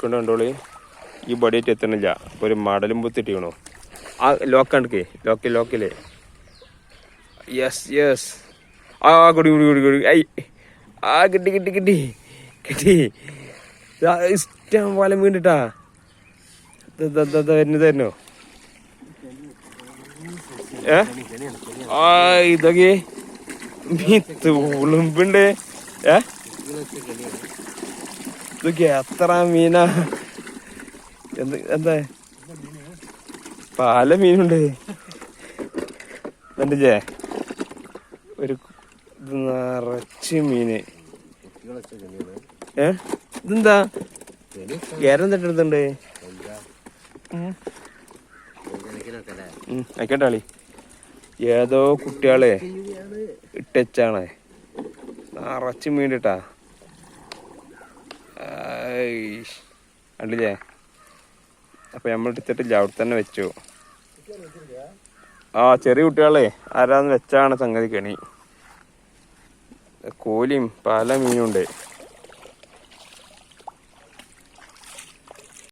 കണ്ടോളി. ഈ ബോഡിയായിട്ട് എത്തണില്ല. ഒരു മടലും പുത്തിട്ടിക്കണോ ആ ലോക്കണ്ടേ ലോക്കൽ ലോക്കൽ യെസ് യെസ് ആ കുടി കുടി കുടി കുടി. ഐ. ആ കിട്ടി കിട്ടി കിട്ടി. കിട്ടി. ഇഷ്ടം പോലെ വീണ്ടിട്ടാ തരുന്നു തരുന്നോ ഏ? ആ ഇതൊക്കെ മീത്ത് ഉളുമ്പുണ്ട്. ഏ? എത്ര മീനാ? എന്ത് എന്താ? പല മീനുണ്ട്. കണ്ടില്ലേ ഒരു ഇത് നിറച്ച് മീന്. ഏ? ഇതെന്താ? കേരം തട്ടെടുത്തുണ്ട് ആയിക്കോട്ടെ ഏതോ കുട്ടികളെ ഇട്ടച്ചാണ്. നിറച്ച് മീനിട്ടാ കണ്ടില്ലേ? അപ്പൊ നമ്മൾ എടുത്തിട്ടില്ല അവിടെ തന്നെ വെച്ചു. ആ ചെറിയ കുട്ടികളെ ആരാന്ന് വെച്ചാണ് സംഗതി കണി. കോലിയും പല മീനും ഉണ്ട്.